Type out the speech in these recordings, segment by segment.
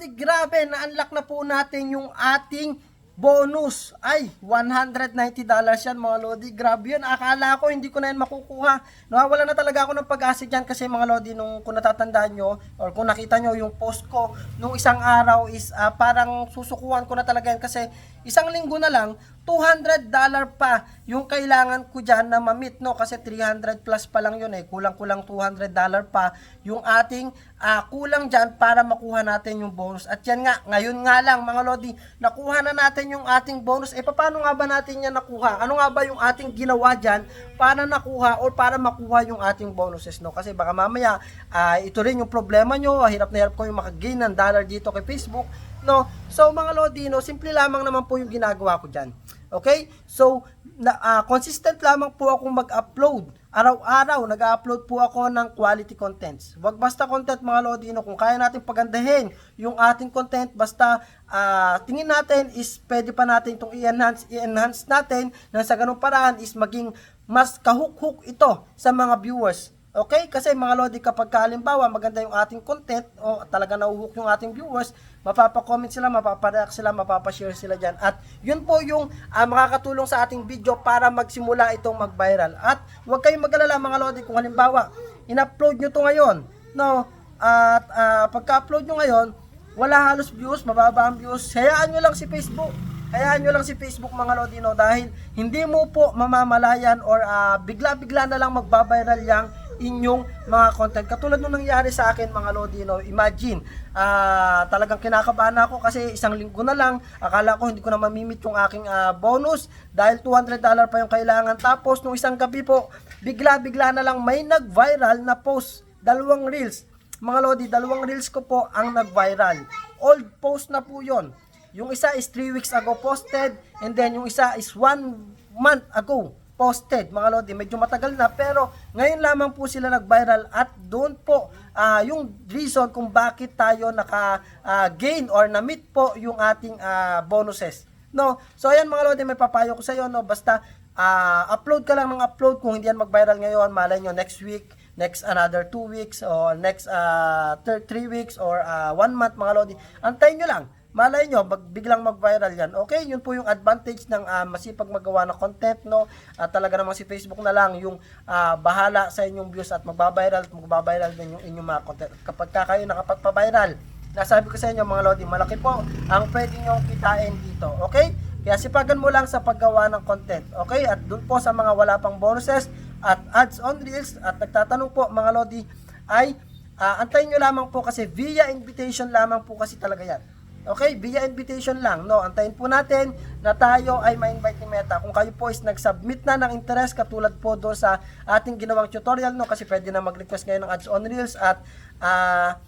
Lodi, grabe, na-unlock na po natin yung ating bonus. Ay, $190 yan mga Lodi. Grabe yun. Akala ko hindi ko na yan makukuha. Nawawala na talaga ako ng pag-asa dyan kasi mga Lodi, nung kung natatandaan nyo or kung nakita nyo yung post ko nung isang araw is ah, parang susukuhan ko na talaga yan kasi isang linggo na lang, $200 pa yung kailangan ko dyan na ma-meet, no? Kasi 300 plus pa lang yun eh. Kulang-kulang $200 pa yung ating ah, kulang dyan para makuha natin yung bonus. At yan nga, ngayon nga lang mga Lodi, nakuha na natin yung ating bonus. Eh, paano nga ba natin yan nakuha? Ano nga ba yung ating ginawa dyan para nakuha or para makuha yung ating bonuses, no? Kasi baka mamaya, ah, ito rin yung problema nyo, hirap na hirap ko yung makagain ng dollar dito kay Facebook, no? So, mga Lodi, no, simple lamang naman po yung ginagawa ko dyan. Okay? So, na, ah, consistent lamang po akong mag-upload. Araw-araw, nag-upload po ako ng quality contents. Wag basta content mga Lodino, kung kaya natin pagandahin yung ating content, basta ah, tingin natin is pwede pa natin itong i-enhance, i-enhance natin na sa ganung paraan is maging mas kahuk-huk ito sa mga viewers. Okay? Kasi mga Lodi, kapag halimbawa maganda yung ating content o talaga nauhook yung ating viewers, mapapa-comment sila, mapapa-react sila, mapapa-share sila dyan. At yun po yung ah, makakatulong sa ating video para magsimula itong mag-viral. At huwag kayong mag-alala mga Lodi kung halimbawa, in-upload nyo to ngayon, no? At ah, pagka-upload nyo ngayon, wala halos views, mababa ang views, hayaan nyo lang si Facebook. Hayaan nyo lang si Facebook mga Lodino dahil hindi mo po mamamalayan or ah, bigla-bigla na lang magbabiral yang inyong mga content. Katulad nung nangyari sa akin mga Lodino, imagine, ah, talagang kinakabahan ako kasi isang linggo na lang, akala ko hindi ko na mamimit yung aking ah, bonus dahil $200 pa yung kailangan. Tapos nung isang gabi po, bigla-bigla na lang may nag-viral na post, dalawang reels. Mga Lodi, dalawang reels ko po ang nag-viral. Old post na po yon. Yung isa is 3 weeks ago posted and then yung isa is 1 month ago posted mga Lodi. Medyo matagal na pero ngayon lamang po sila nag-viral at doon po ah, yung reason kung bakit tayo naka-gain or na-meet po yung ating ah, bonuses. No? So ayan mga Lodi, may papayo ko sa iyo no basta ah, upload ka lang ng upload kung hindi yan mag-viral ngayon, malay nyo next week next another 2 weeks or next 3 weeks or 1 month mga Lodi. Antayin nyo lang. Malay nyo, mag, biglang mag-viral yan. Okay, yun po yung advantage ng ah, masipag magawa ng content, no? At talaga namang si Facebook na lang yung ah, bahala sa inyong views at magbabiral at magbabiral din yung inyong mga content. Kapag ka kayo nakapagpa-viral, nasabi ko sa inyo mga Lodi, malaki po ang pwede nyo kitain dito. Okay? Kaya sipagan mo lang sa paggawa ng content. Okay? At dun po sa mga wala pang bonuses at ads on reels at nagtatanong po mga Lodi ay ah, antayin nyo lamang po kasi via invitation lamang po kasi talaga yan. Okay, via invitation lang, no? Antayin po natin na tayo ay ma-invite ni Meta. Kung kayo po is nag-submit na ng interest katulad po doon sa ating ginawang tutorial, no? Kasi pwede na mag-request ngayon ng ads on reels at ah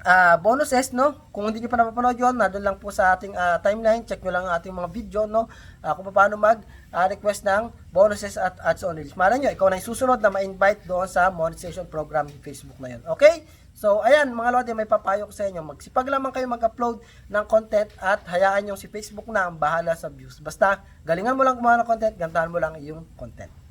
ah bonuses, no? Kung hindi nyo pa napapanood yun, nandun lang po sa ating ah, timeline. Check nyo lang ang ating mga video, no? Ah, kung paano mag-request ng bonuses at ads on reels. Malay nyo, ikaw na yung susunod na ma-invite doon sa monetization program ng Facebook na yun. Okay? So, ayan, mga lodi, may papayo ko sa inyo. Magsipag lamang kayo mag-upload ng content at hayaan yung si Facebook na ang bahala sa views. Basta, galingan mo lang gumawa ng content, gantahan mo lang yung content.